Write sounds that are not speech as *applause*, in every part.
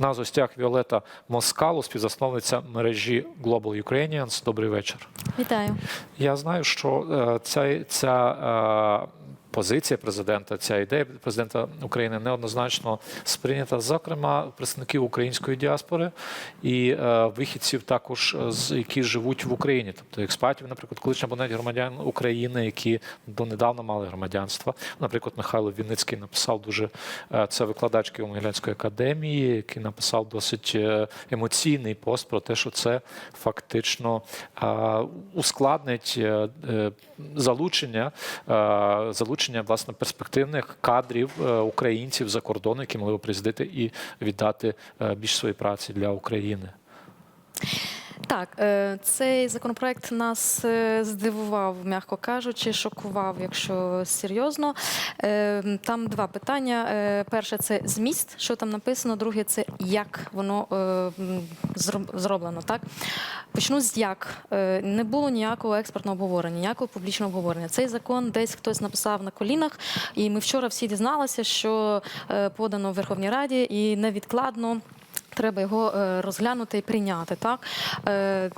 Нас гостях Віолета Москалу, співзасновниця мережі Global Ukrainians. Добрий вечір. Вітаю. Я знаю, що е, ця, ця е, позиція президента, ця ідея президента України неоднозначно сприйнята, зокрема, представників української діаспори і е, вихідців, також е, з які живуть в Україні, тобто експатів, наприклад, колишні абонент громадян України, які донедавна мали громадянство. Наприклад, Михайло Вінницький написав дуже е, це викладач Києво-Могилянської академії, який написав досить емоційний пост про те, що це фактично ускладнить залучення, е, залучення власне перспективних кадрів е, українців за кордону, які могли б приїздити і віддати більше більш своєї праці для України. Так, е, цей законопроект нас е, здивував, м'яко кажучи, шокував, якщо серйозно. Е, Там два питання. Перше це зміст, що там написано. Друге це як воно зроблено. Так почну з як не було ніякого експертного обговорення, ніякого публічного обговорення. Цей закон десь хтось написав на колінах, і ми вчора всі дізналися, що подано в Верховній Раді і невідкладно. Треба його е, розглянути і прийняти. Так Е,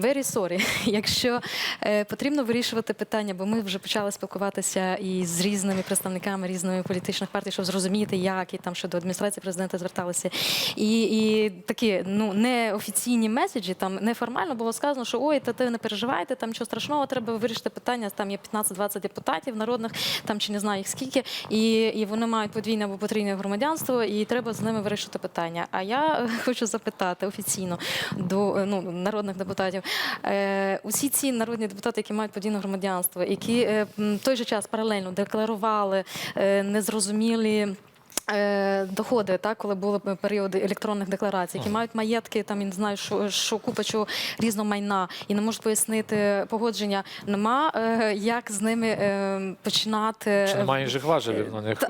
very sorry, *laughs* якщо е, потрібно вирішувати питання, бо ми вже почали спілкуватися і з різними представниками різних політичних партій, щоб зрозуміти, як і там що до адміністрації президента зверталися. І, і такі ну неофіційні меседжі, там неформально було сказано, що ой, та ти не переживайте, там нічого страшного, треба вирішити питання. Там є 15-20 депутатів народних, там чи не знаю їх скільки, і, і вони мають подвійне або потрійне громадянство, і треба з ними вирішити питання. А я *laughs* хочу запитати офіційно до е, ну, народних депутатів. Е, усі ці народні депутати, які мають подійне громадянство, які е, в той же час паралельно декларували незрозумілі. Е, Доходи, так, коли були періоди електронних декларацій, які мають маєтки, там я не знаю, що, що купа чого різного майна, і не можуть пояснити погодження. Нема е, як з ними е, починати Чи немає інших важелів на них? Та-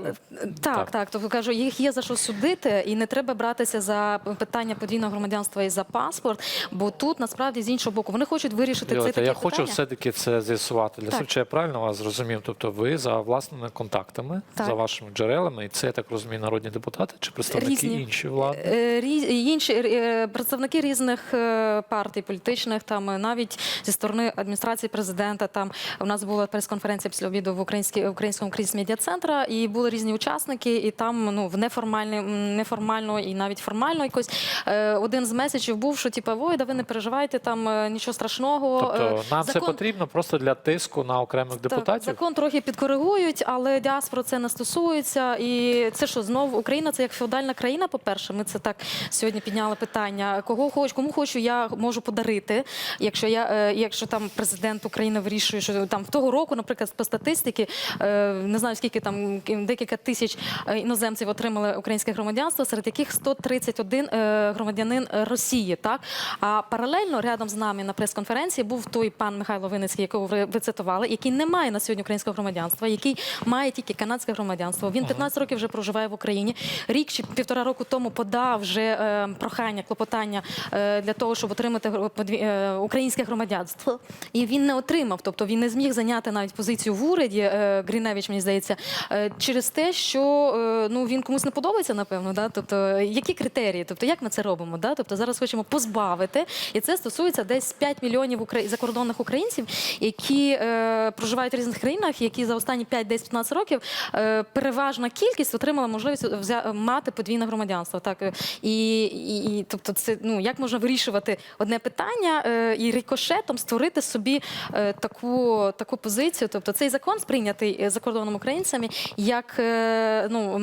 так, так, Тобто кажу, їх є за що судити, і не треба братися за питання подвійного громадянства і за паспорт, бо тут насправді з іншого боку вони хочуть вирішити Віолетта, це таке я хочу все-таки це з'ясувати. Для Так. себе, я правильно вас зрозумів? Тобто ви за власними контактами, Так. за вашими джерелами, і це, я так розумію, народні депутати чи представники Різні. інші влади? Е, різ- інші е, представники різних е, партій політичних, там навіть зі сторони адміністрації президента. Там у нас була прес-конференція після обіду в українській українському крізь медіа-центру, і були різні учасники, і там ну в неформальні, неформально і навіть формально якось один з меседжів був, що типу, ой, да ви не переживайте, там нічого страшного. Тобто нам це потрібно просто для тиску на окремих так, депутатів? закон трохи підкоригують, але діаспора це не стосується. І це що знову Україна це як феодальна країна. По перше, ми це так сьогодні підняли питання. Кого хочу, кому хочу, я можу подарити. Якщо я, е, якщо там президент України вирішує, що там того року, наприклад, по статистики, е, не знаю скільки там декілька тисяч е, іноземців отримали українське громадянство, серед яких 131 е, громадянин Росії. Так а паралельно рядом з нами на прес-конференції був той пан Михайло Винницький, якого ви цитували, який не має на сьогодні українського громадянства, який має тільки канадське громадянство. Він 15 років вже проживає в Україні. Рік чи півтора року тому подав вже е, прохання, клопотання е, для того, щоб отримати е, українське громадянство. І він не отримав. Тобто він не зміг зайняти навіть позицію в уряді. Гриневич, мені здається, через те, що ну він комусь не подобається, напевно. Да? Тобто, які критерії? Тобто, як ми це робимо? Да? Тобто зараз хочемо позбавити, і це стосується десь 5 мільйонів закордонних українців, які проживають в різних країнах, які за останні 5, 10, 15 років переважна кількість отримала можливість взя- мати подвійне громадянство. Так е, і, і, і тобто, це ну як можна вирішувати одне питання е, і рикошетом створити собі е, таку, таку позицію. Тобто цей закон сприйнятий е, закордонними українцями, як е, ну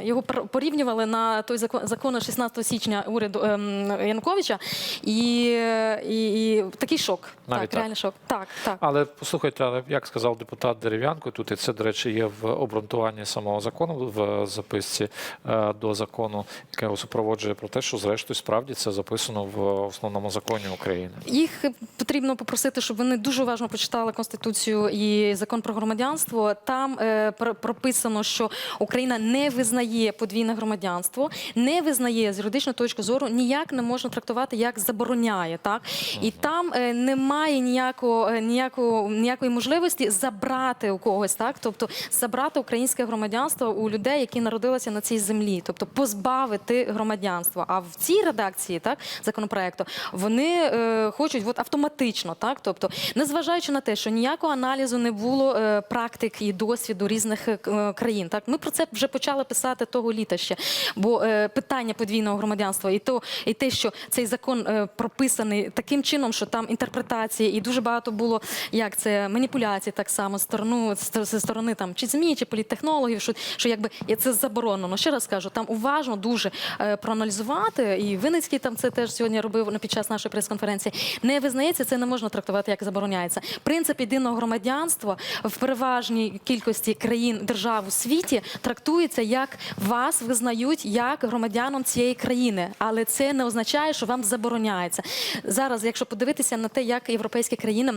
його пор- порівнювали на той закон закон 16 січня уряду ем, Януковича, і, е, і, і такий шок. Навіть так, так? реальний шок. Так, так. Але послухайте, але як сказав депутат Дерев'янко, тут і це, до речі, є в обґрунтуванні самого закону в записці е, до закону, яке його супроводжує про те, що зрештою справді це записано в основному законі України. Їх потрібно попросити, щоб вони дуже уважно почитали конституцію і закон про громадянство. Там е, прописано, що Україна не визнає подвійне громадянство, не визнає з юридичної точки зору, ніяк не можна трактувати як забороняє. Так і там е, немає ніякого ніякого ніякої можливості забрати у когось, так тобто забрати українське громадянство у людей, які народилася на цій землі, тобто позбавити громадянства. А в цій редакції так законопроекту вони е, хочуть от автоматично, так тобто, незважаючи на те, що ніякого аналізу не було е, практик і досвіду різних е, е, країн. Так ми про це вже почали писати того літа ще. Бо е, питання подвійного громадянства і то, і те, що цей закон е, прописаний таким чином, що там інтерпретації, і дуже багато було як це маніпуляцій, так само з сторони там чи змі, чи політтехнологів, що, що якби це заборонено. Ще раз кажу, там уважно дуже е, проаналізувати. І Винницький там це теж сьогодні робив на під час нашої прес-конференції. Не визнається, це не можна трактувати як забороняється. Принцип єдиного громадянства в переважній кількості країн держав у світі трактується як вас визнають як громадяном цієї країни, але це не означає, що вам забороняється. Зараз, якщо подивитися на те, як європейські країни.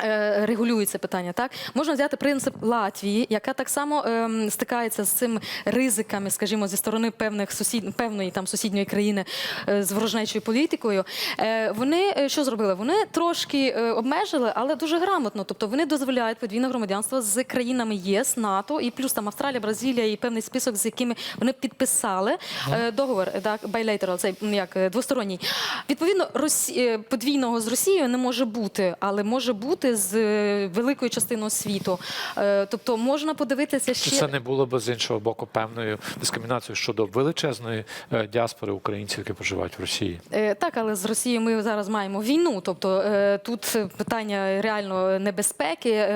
Е, Регулюють це питання, так можна взяти принцип Латвії, яка так само ем, стикається з цими ризиками, скажімо, зі сторони певних сусід, певної там сусідньої країни е, з ворожнечою політикою. Е, вони е, що зробили? Вони трошки е, обмежили, але дуже грамотно. Тобто вони дозволяють подвійне громадянство з країнами ЄС, НАТО і плюс там Австралія, Бразилія і певний список, з якими вони підписали е, договор, так bilateral, цей як двосторонній. Відповідно, Росі... подвійного з Росією не може бути, але може бути з е, великою частиною світу. Е, Тобто можна подивитися ще це не було б з іншого боку певною дискримінацією щодо величезної е, діаспори українців, які проживають в Росії? Так, але з Росією ми зараз маємо війну. Тобто тут питання реально небезпеки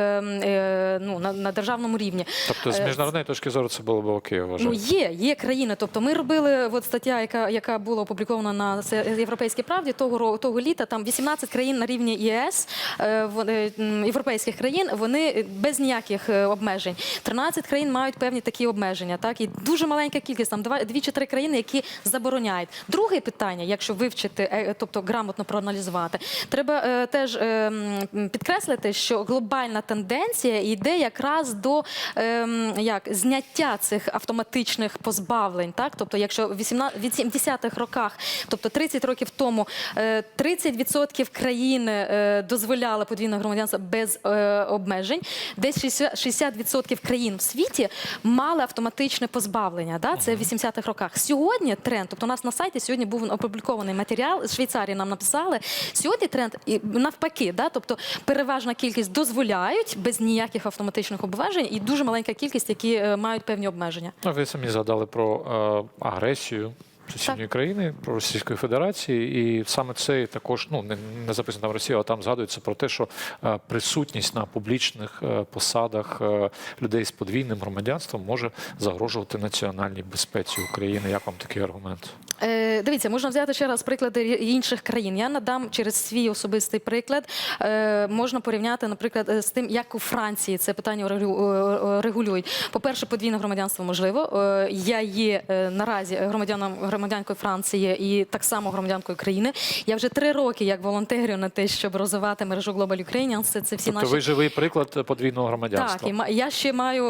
ну, на, на державному рівні. Тобто, з міжнародної точки зору це було б окей, я Ну, є, є країни. Тобто, ми робили от стаття, яка, яка була опублікована на європейській правді того того літа. Там 18 країн на рівні ЄС, вони, європейських країн, вони без ніяких е, обмежень. 13 країн мають певні такі обмеження. Так і дуже маленька кількість, там дві чи три країни, які забороняють. Друге питання, якщо вивчити, е, тобто грамотно проаналізувати, треба е, теж е, підкреслити, що глобальна тенденція йде якраз до е, як зняття цих автоматичних позбавлень. Так, тобто, якщо в 18 від 70-х роках, тобто 30 років тому, е, 30% країни е, дозволяли подвійне громадянство без е, обмежень, десь 60 60% країн в світі мали автоматичне позбавлення. Да? Це в 80-х роках. Сьогодні тренд, тобто у нас на сайті сьогодні був опублікований матеріал з Швейцарії. Нам написали. Сьогодні тренд і навпаки, да? тобто переважна кількість дозволяють без ніяких автоматичних обмежень, і дуже маленька кількість, які е, мають певні обмеження. Ну, ви самі згадали про е, агресію. Сусідньої країни про Російської Федерації, і саме це також ну не, не записано там Росія, а там згадується про те, що е, присутність на публічних е, посадах е, людей з подвійним громадянством може загрожувати національній безпеці України. Як вам такий аргумент? Е, дивіться, можна взяти ще раз приклади інших країн. Я надам через свій особистий приклад. Е, можна порівняти, наприклад, е, з тим, як у Франції це питання е, е, регулюють. По-перше, подвійне громадянство можливо. Е, я є е, наразі громадяном громадянкою Франції і так само громадянкою країни. Я вже три роки як волонтерю на те, щоб розвивати мережу Global Ukrainians. Це, це всі Тобто наші ви живий приклад подвійного громадянства. так, і я ще маю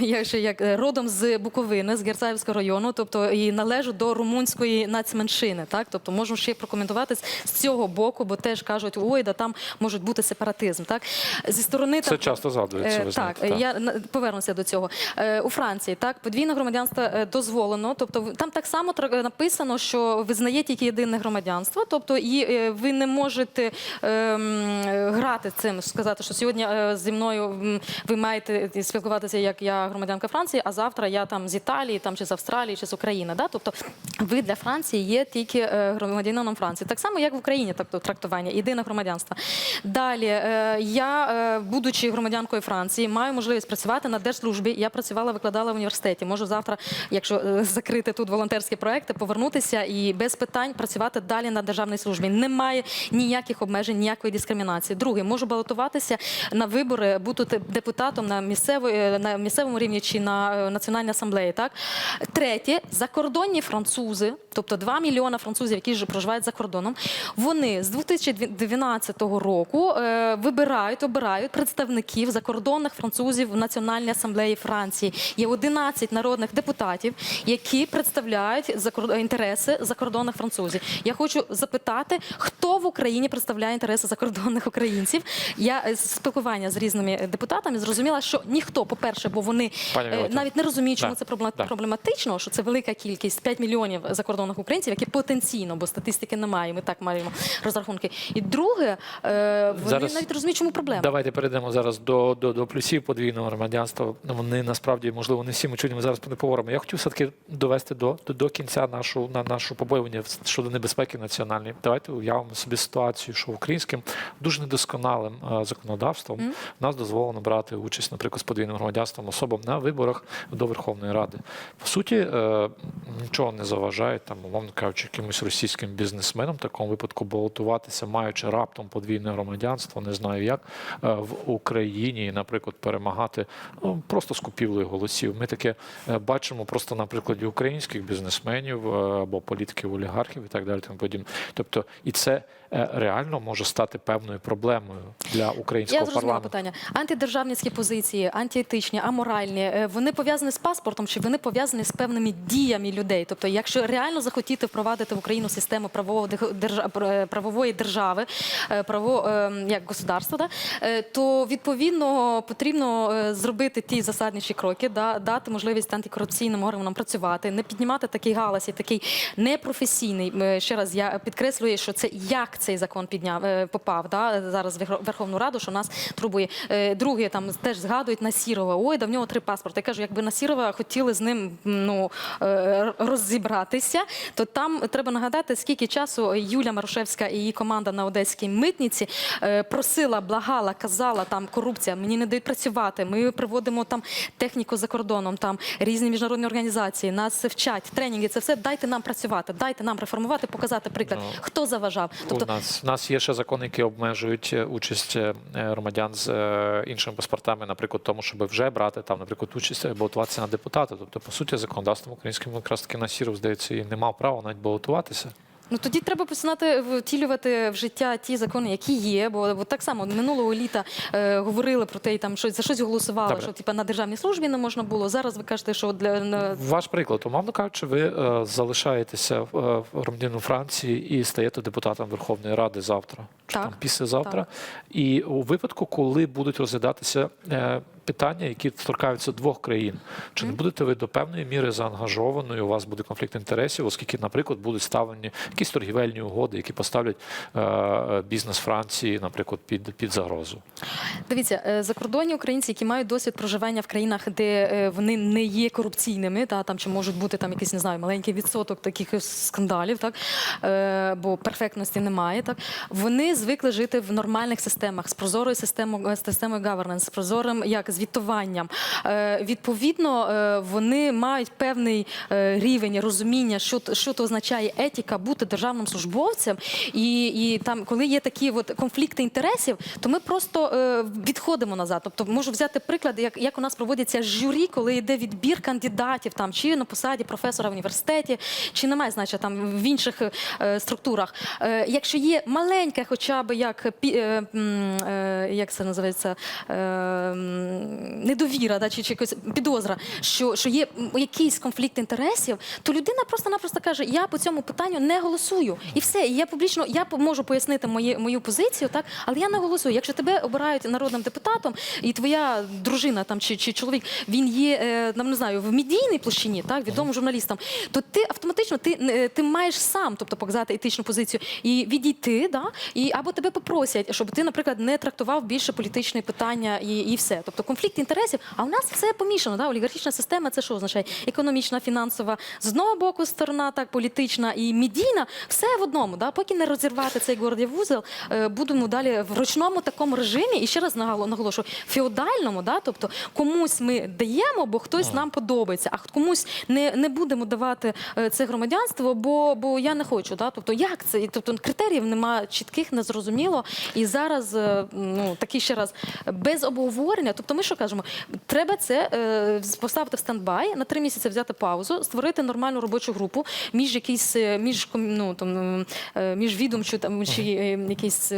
я ще як родом з Буковини, з Герцаївського району, тобто і належу до румунської нацменшини. Так, тобто можу ще прокоментувати з- цього боку, бо теж кажуть, ой, да там можуть бути сепаратизм. Так зі сторони Це там, часто згадується. Е, ви Так, знаєте, я на- повернуся до цього. Е, У Франції так подвійне громадянство е, дозволено. Тобто там так само написано, що визнає тільки єдине громадянство. Тобто, і е, ви не можете е, грати цим, сказати, що сьогодні е, зі мною ви маєте спілкуватися як я громадянка Франції, а завтра я там з Італії, там чи з Австралії, чи з України. Да? Тобто ви для Франції є тільки е, громадянином Франції. Так само, як в Україні, тобто трактування, єдине громадянство. Далі е, я, е, будучи громадянкою Франції, маю можливість працювати на держслужбі. Я працювала, викладала в університеті. Можу завтра, якщо закрити тут волонтерські проекти, повернутися і без питань працювати далі на державній службі. Немає ніяких обмежень, ніякої дискримінації. Друге, можу балотуватися на вибори, бути депутатом на місцевої на місцевому рівні чи на національній асамблеї. Так третє, закордонні французи тобто 2 мільйона французів, які ж проживають за кордоном, вони з 2012 року е, вибирають, обирають представників закордонних французів в Національній асамблеї Франції. Є 11 народних депутатів, які представляють інтереси закордонних французів. Я хочу запитати, хто в Україні представляє інтереси закордонних українців. Я е, з спілкування з різними депутатами зрозуміла, що ніхто, по-перше, бо вони Пані е, навіть не розуміють, чому Да. це проблема- Да. проблематично, що це велика кількість 5 мільйонів закордонних українців, які потенційно, бо статистики немає. Ми так маємо розрахунки. І друге, е, вони Зараз- навіть розуміють, чому проблема. Давайте перейдемо зараз до, до, до плюсів подвійного громадянства. Вони насправді, можливо, не всі ми чуємо зараз не поговоримо. Я хотів все-таки довести до, до, до кінця нашу, на нашу побоювання щодо небезпеки національної. Давайте уявимо собі ситуацію, що українським дуже недосконалим е, законодавством нас дозволено брати участь, наприклад, з подвійним громадянством особам на виборах до Верховної Ради. По суті, е, нічого не заважає там, умовно кажучи, якимось російським бізнесменом в такому випадку балотуватися, маючи раптом подвійне громадянство, не знаю як е, в Україні, наприклад, перемагати ну, просто з купівлею голосів. Ми таке е, бачимо просто на прикладі українських бізнесменів е, або політиків, олігархів і так далі. Тому подібне. Тобто, і це реально може стати певною проблемою для українського зрозуміла парламенту. питання. Антидержавницькі позиції, антиетичні, аморальні, е, вони пов'язані з паспортом, чи вони пов'язані з певними діями людей? Тобто, якщо реально захотіти впровадити в Україну систему правового дех- правової держави, е, право е, як государства, да, е, то відповідно потрібно е, зробити ті засадніші кроки, да, дати можливість антикорупційним органам працювати, не піднімати такий галас і такий непрофесійний. Е, Ще раз я підкреслюю, що це як цей закон підняв е, попав да, зараз в Верховну Раду, що нас турбує. Е, Друге, там теж згадують Насірова. Ой, да в нього три паспорти. Я кажу, якби Насірова хотіли з ним ну, е, розібратися, то там треба нагадати, скільки часу Юля Марушевська і її команда на одеській митниці просила, благала, казала, там корупція, мені не дають працювати. Ми приводимо там техніку за кордоном, там різні міжнародні організації, нас вчать, тренінги. Це все дайте нам працювати, дайте нам реформувати, показати приклад, Ну, хто заважав. Тобто нас у нас є ще закони, які обмежують е, участь е, громадян з е, іншими паспортами, наприклад, тому, щоб вже брати там, наприклад, участь балотуватися на депутата. Тобто, по суті, законодавством українським якраз таки на сіров, здається, і не мав права навіть балотуватися. Ну тоді треба починати втілювати в життя ті закони, які є. Бо, бо так само минулого літа е, говорили про те, і там щось за щось голосували, Добре. що типа на державній службі не можна було. Зараз ви кажете, що для на- Ваш приклад, умовно кажучи, ви е, залишаєтеся е, громадянином Франції і стаєте депутатом Верховної Ради завтра, чи Так, там післязавтра. І у випадку, коли будуть розглядатися е, питання, які торкаються двох країн, чи не будете ви до певної міри заангажованою? У вас буде конфлікт інтересів, оскільки, наприклад, будуть ставлені якісь торгівельні угоди, які поставлять е, е, бізнес Франції, наприклад, під, під загрозу. Дивіться, е, закордонні українці, які мають досвід проживання в країнах, де вони не є корупційними, та там чи можуть бути там якийсь не знаю маленький відсоток таких скандалів, так бо перфектності немає. Так вони звикли жити в нормальних системах з прозорою системою системою governance, з прозорим як звітуванням. Відповідно, вони мають певний рівень розуміння, що що то означає етика бути державним службовцем, і, і там, коли є такі от конфлікти інтересів, то ми просто е, відходимо назад. Тобто, можу взяти приклад, як, як у нас проводиться журі, коли йде відбір кандидатів, там чи на посаді професора в університеті, чи немає значення там в інших е, структурах. Е, якщо є маленьке, хоча б як е, е, як це називається е, недовіра, да, чи, чи якась підозра, що, що є якийсь конфлікт інтересів, то людина просто-напросто каже: Я по цьому питанню не голосую. І все. І я публічно я можу пояснити мої, мою позицію, так, але я не голосую. Якщо тебе обирають народним депутатом, і твоя дружина там чи, чи чоловік він є е, там, не знаю в медійній площині, так відомим журналістам, то ти автоматично ти, не- ти маєш сам, тобто показати етичну позицію і відійти, да, і або тебе попросять, щоб ти, наприклад, не трактував більше політичні питання і, і все. Тобто конфлікт інтересів. А у нас все помішано. Да? Олігархічна система це що означає? Економічна, фінансова з одного боку сторона, так політична і медійна, Україна, все в одному. Да? Поки не розірвати цей гордій вузел, е, будемо далі в ручному такому режимі. І ще раз наголошую, феодальному, да? тобто комусь ми даємо, бо хтось нам подобається, а комусь не, не будемо давати е, це громадянство, бо, бо я не хочу. Да? Тобто, як це? Тобто критеріїв немає чітких, незрозуміло. І зараз е, ну такий ще раз без обговорення. Тобто, ми що кажемо? Треба це поставити в стендбай на три місяці, взяти паузу, створити нормальну робочу групу між якісь між ну, там, міжвідомчу між відомчу там чи е, якісь.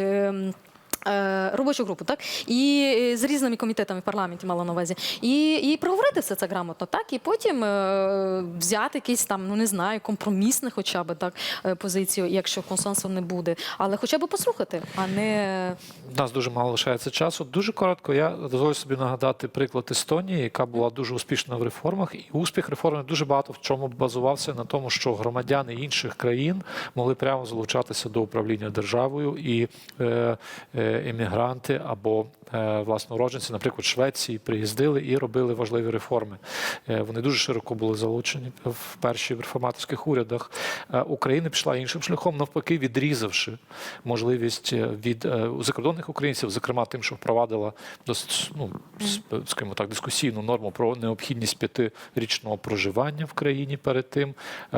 Е, Робочу групу, так? І е, з різними комітетами в парламенті мала на увазі, і, і проговорити все це грамотно, так? І потім е, взяти якийсь там, ну не знаю, компромісний, хоча б так е, позицію, якщо консенсусу не буде, але хоча б послухати, а не У нас дуже мало лишається часу. Дуже коротко. Я дозволю собі нагадати приклад Естонії, яка була дуже успішна в реформах, і успіх реформи дуже багато в чому базувався на тому, що громадяни інших країн могли прямо залучатися до управління державою. І е, е, емігранти або е, власноуродженці, наприклад, Швеції, приїздили і робили важливі реформи. Е, вони дуже широко були залучені в перші в реформаторських урядах. Е, Україна пішла іншим шляхом, навпаки, відрізавши можливість від закордонних українців, зокрема тим, що впровадила досить, ну, скажімо так, дискусійну норму про необхідність п'ятирічного проживання в країні перед тим,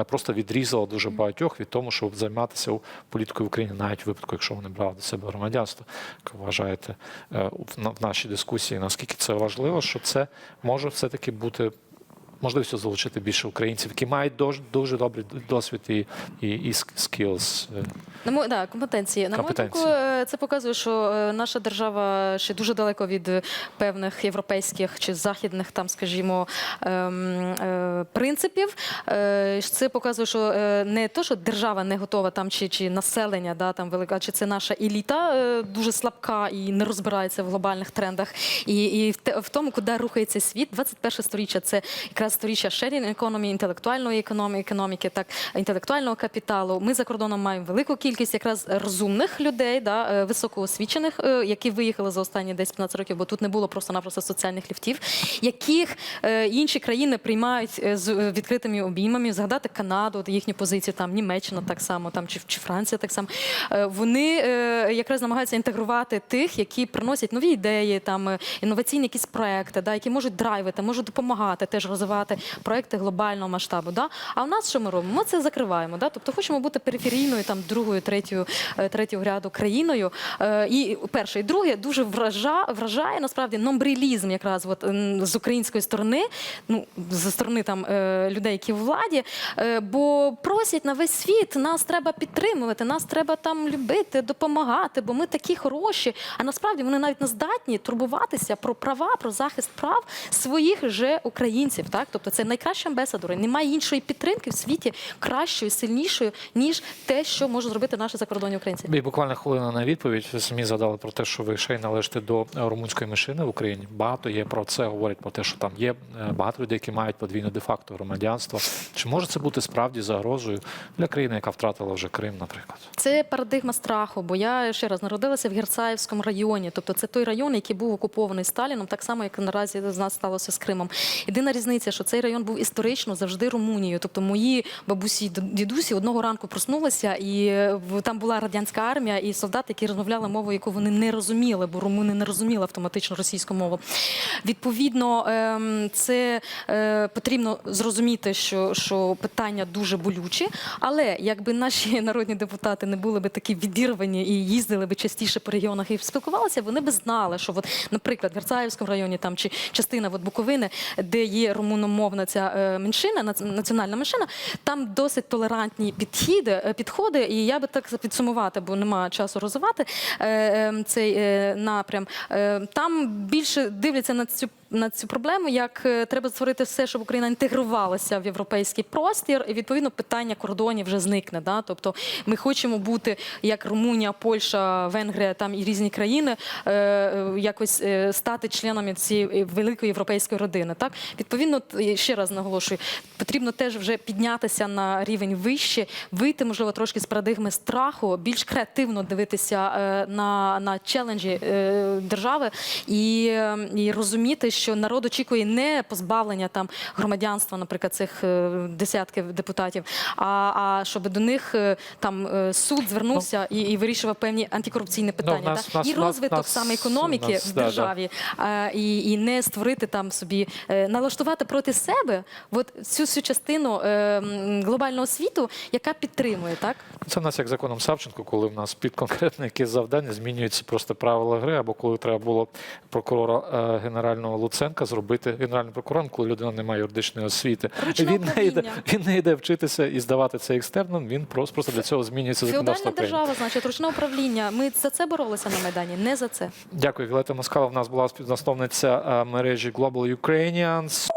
просто відрізала дуже багатьох від того, щоб займатися політикою в Україні, навіть в випадку, якщо вони брали до себе громадянство. Вважаєте е, в нашій дискусії, наскільки це важливо, що це може все-таки бути. Можливістю залучити більше українців, які мають дуже, дуже добрий досвід і, і, і skills. е, На мою да, компетенції. На мою думку, е, це показує, що е, наша держава ще дуже далеко від певних європейських чи західних, там, скажімо, ем, принципів. Це показує, що не то, що держава не готова там, чи, чи населення, да, там велика, чи це наша еліта дуже слабка і не розбирається в глобальних трендах. І, і в те- в тому, куди рухається світ, 21 сторіччя це якраз сторіччя sharing економії, інтелектуальної економії, економіки, так інтелектуального капіталу. Ми за кордоном маємо велику кількість якраз розумних людей, да, е, високоосвічених, е, які виїхали за останні 10-15 років, бо тут не було просто-напросто соціальних ліфтів, яких е, інші країни приймають з відкритими обіймами. Згадати Канаду, їхню позицію, там Німеччина так само, там чи, чи Франція так само. Вони якраз намагаються інтегрувати тих, які приносять нові ідеї, там інноваційні якісь проекти, да, які можуть драйвити, можуть допомагати теж розвивати проекти глобального масштабу. Да? А у нас що ми робимо? Ми це закриваємо. Да? Тобто хочемо бути периферійною, там другою, третьою, е, третього ряду країною. Е, І перше, і друге дуже вража, вражає насправді номбрілізм якраз от, з української сторони, ну зі сторони там е, людей, які в владі, бо просять на весь світ, нас треба підтримувати, нас треба там любити, допомагати, бо ми такі хороші. А насправді вони навіть не здатні турбуватися про права, про захист прав своїх же українців. Так, тобто це найкращі амбесадори. Немає іншої підтримки в світі кращої, сильнішої, ніж те, що можуть зробити наші закордонні українці. І буквально хвилина на відповідь. Самі згадали про те, що ви ще й належите до е, румунської меншини в Україні. Багато є про це, говорять про те, що там є е, багато людей, які мають подвійне де-факто громадянство. Чи може це бути справді загрозою для країни, яка втратила вже Крим, наприклад? Це парадигма страху, бо я ще раз народилася в Герцаївському районі. Тобто це той район, який був окупований Сталіном, так само, як наразі з нас сталося з Кримом. Єдина різниця, що цей район був історично завжди Румунією. Тобто мої бабусі і дідусі одного ранку проснулися, і е, там була радянська армія, і солдати, які розмовляли мовою, яку вони не розуміли, бо румуни не розуміли автоматично російську мову. Відповідно, ем, це е, потрібно зрозуміти, що, що питання дуже болючі, але якби наші *laughs* народні депутати не були би такі відірвані і їздили би частіше по регіонах і спілкувалися, вони би знали, що, от, наприклад, в Герцаївському районі там чи частина от, Буковини, де є румуномовна ця е, меншина, національна меншина, там досить толерантні підходи, е, підходи. І я би так підсумувати, бо немає часу розвивати е, е, цей напрям. Там більше дивляться на цю на цю проблему, як е, треба створити все, щоб Україна інтегрувалася в європейський простір, і відповідно питання кордонів вже зникне. Да? Тобто ми хочемо бути як Румунія, Польща, Венгрія, там і різні країни, е, е, якось стати членами цієї великої європейської родини. Так відповідно, ще раз наголошую, потрібно теж вже піднятися на рівень вище, вийти, можливо, трошки з парадигми страху, більш креативно дивитися на, на челенджі держави і, е, і розуміти, що народ очікує не позбавлення там громадянства, наприклад, цих е, десятків депутатів, а, а щоб до них е, там е, суд звернувся і, і вирішував певні антикорупційні питання. Ну, нас- та? нас- і розвиток нас- саме економіки нас, в да, да. державі, і, і не створити там собі, налаштувати проти себе от цю всю частину глобального світу, яка підтримує, так? Це в нас як законом Савченко, коли в нас під конкретне якесь завдання змінюються просто правила гри, або коли треба було прокурора генерального Луценка зробити генеральним прокурором, коли людина не має юридичної освіти. Він не, йде, він не йде вчитися і здавати це екстерном, він просто, просто для цього змінюється законодавство України. держава, значить, ручне управління. Ми за це боролися на Майдані, не за це. Дякую, Вілета Москала. В нас була співзасновниця е, мережі Global Ukrainians.